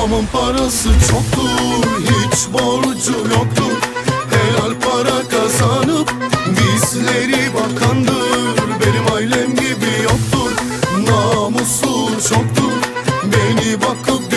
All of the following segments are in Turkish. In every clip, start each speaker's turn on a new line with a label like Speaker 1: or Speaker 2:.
Speaker 1: Babamın parası çoktur Hiç borcu yoktur. Helal para kazanıp Bizleri bakandır. Benim ailem gibi yoktur Namuslu çoktur. Beni bakıp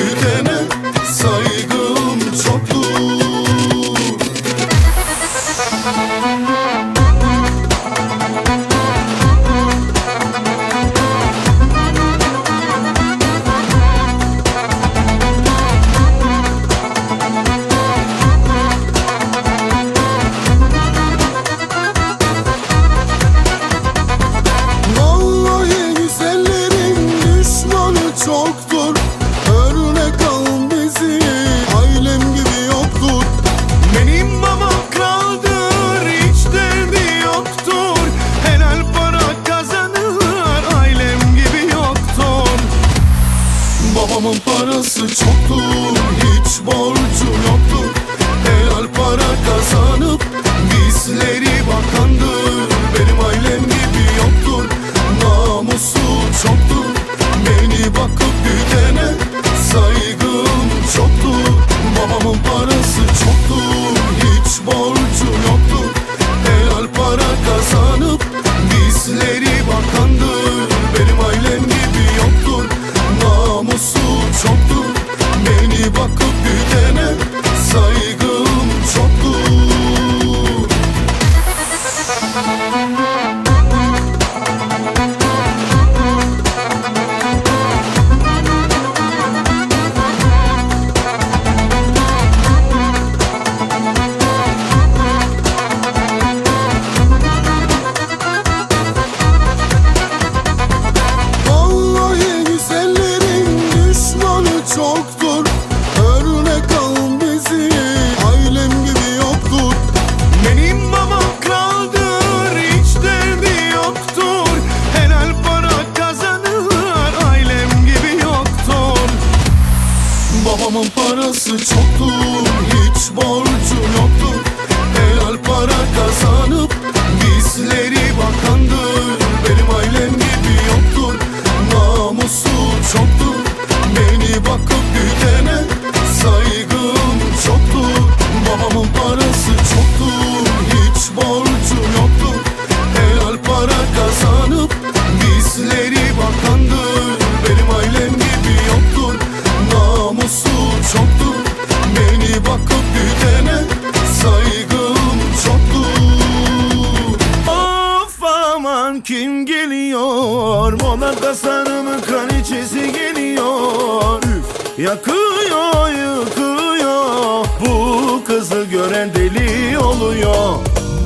Speaker 2: Yakıyor yıkıyor. Bu kızı gören deli oluyor.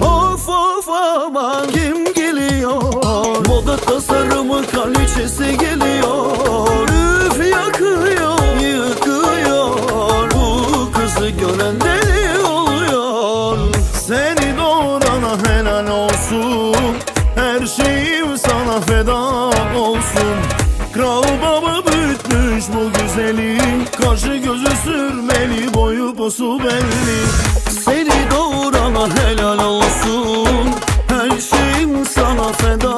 Speaker 2: Of of aman kim geliyor? Moda tasarımı kraliçesi geliyor. Üf yakıyor yıkıyor. Bu kızı gören deli oluyor. Seni doğurana helal olsun. Her şeyim sana feda olsun. Kral baba Kaşı gözü sürmeli boyu posu belli. Seni doğurana helal olsun. Her şeyim sana feda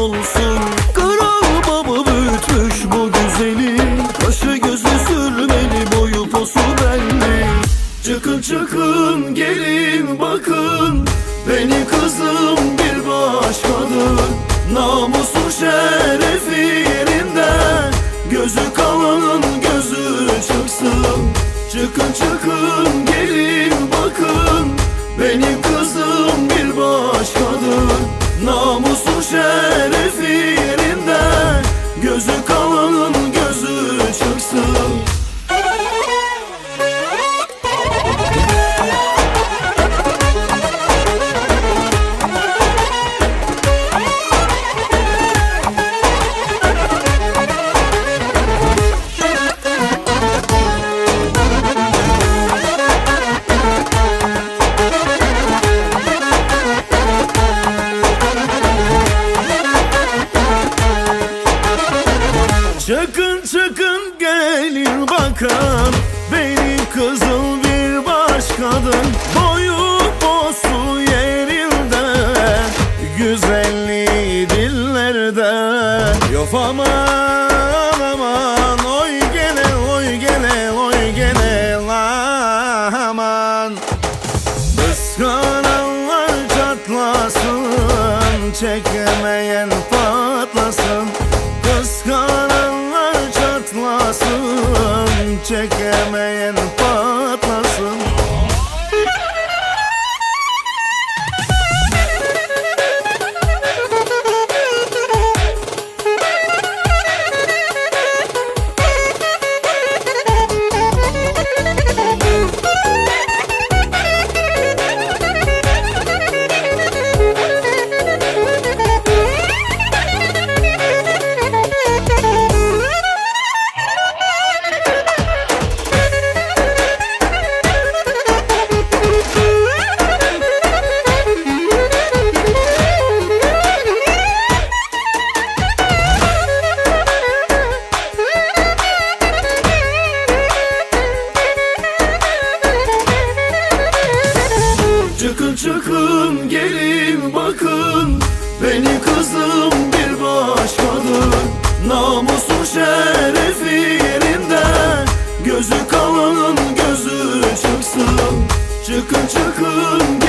Speaker 2: olsun. Kral baba büyütmüş bu güzeli. Kaşı gözü sürmeli boyu posu belli. Çıkın çıkın gelin bakın. Beni kızım bir başkadır. Namusum Of aman aman oy gene oy gene oy gene aman. Kıskananlar çatlasın Çekemeyen patlasın. Kıskananlar çatlasın Çekemeyen patlasın. Namusun şeref yerinde Gözü kalanın gözü çıksın.
Speaker 1: Çıkın çıkın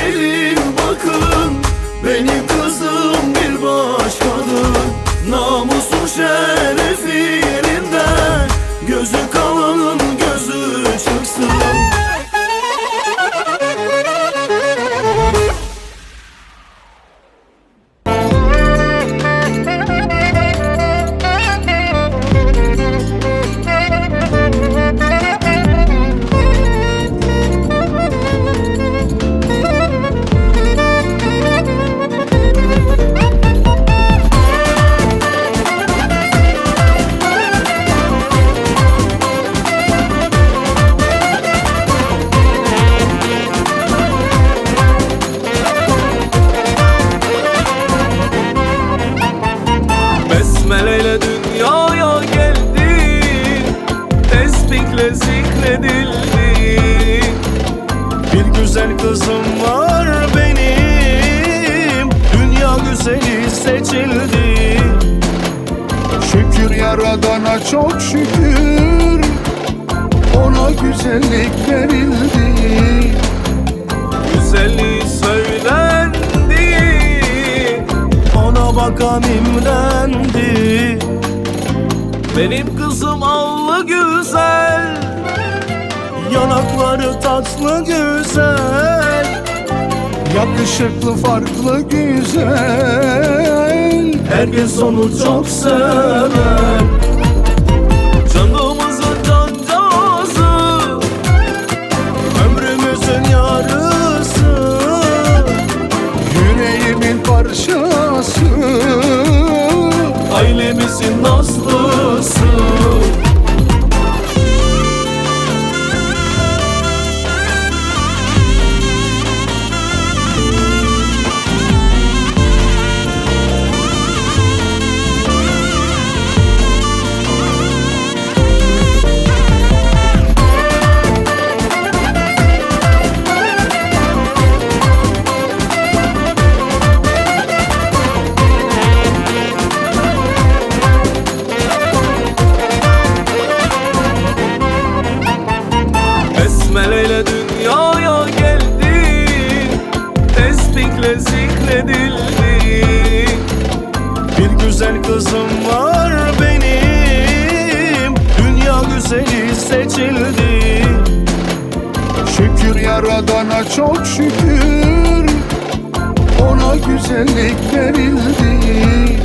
Speaker 1: çok şükür Ona güzellik verildi.
Speaker 2: Güzelliği söylendi Ona bakan imrendi. Benim kızım allı güzel Yanakları tatlı güzel
Speaker 1: Yakışıklı farklı güzel.
Speaker 2: Herkes onu çok sever
Speaker 1: yaradana çok şükür. Ona güzellik verildi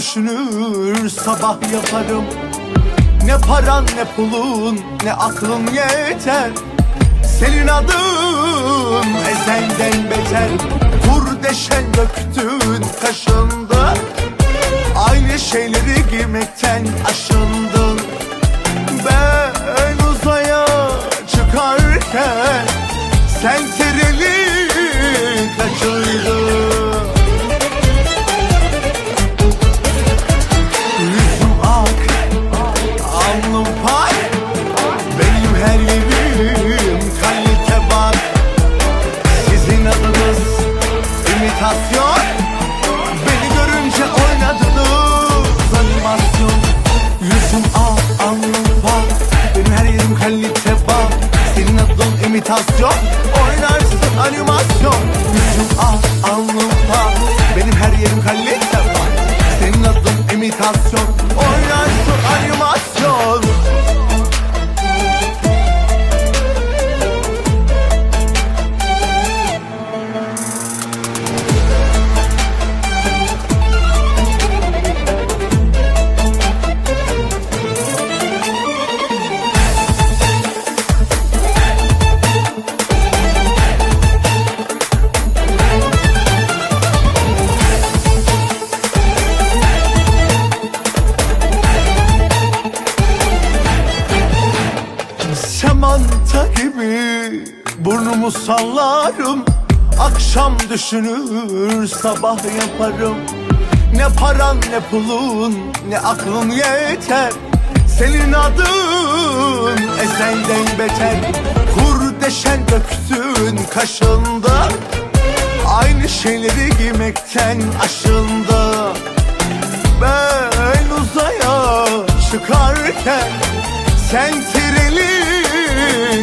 Speaker 3: düşünür sabah yaparım. Ne paran ne pulun ne aklın yeter. Senin adın ezelden beter. Kur deşen döktün kaşındı Aynı şeyleri giymekten aşındın. Ben uzaya çıkarken Sen adın düşünür sabah yaparım. Ne paran ne pulun ne aklın yeter. Senin adın ezelden beter. Kurdeşen döktün kaşında. Aynı şeyleri giymekten aşındı Ben uzaya çıkarken Sen treni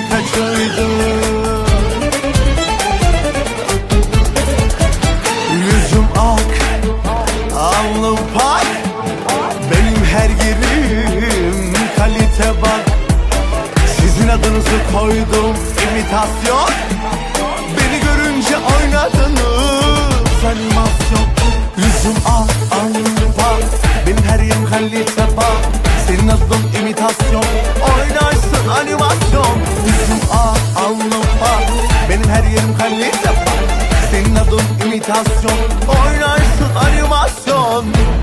Speaker 3: kaçırdın alnım pak Benim her yerim kalite bak. Sizin adınızı koydum imitasyon. Beni görünce oynadınız. Animasyon. Yüzüm ak, alnım pak Benim her yerim kalite bak. Senin adın imitasyon. Oynarsın animasyon. Yüzüm ak, alnım pak Benim her yerim kalite bak. Senin adın imitasyon. Oynarsın animasyon Hoppa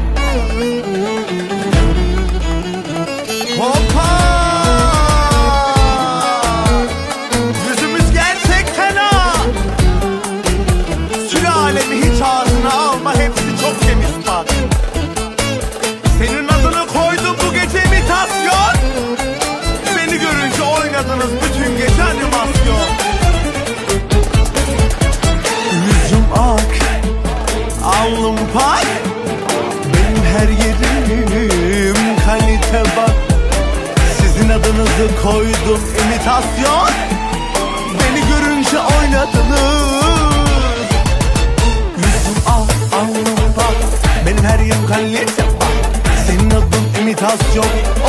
Speaker 3: koydum imitasyon. Beni görünce oynadınız. Yüzüm ak, alnım bak Benim her yerim kalite bak Senin adın imitasyon.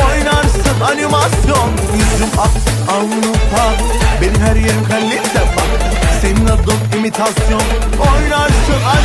Speaker 3: Oynarsın animasyon. Yüzüm ak, alnım bak Benim her yerim kalite bak Senin adın imitasyon. Oynarsın animasyon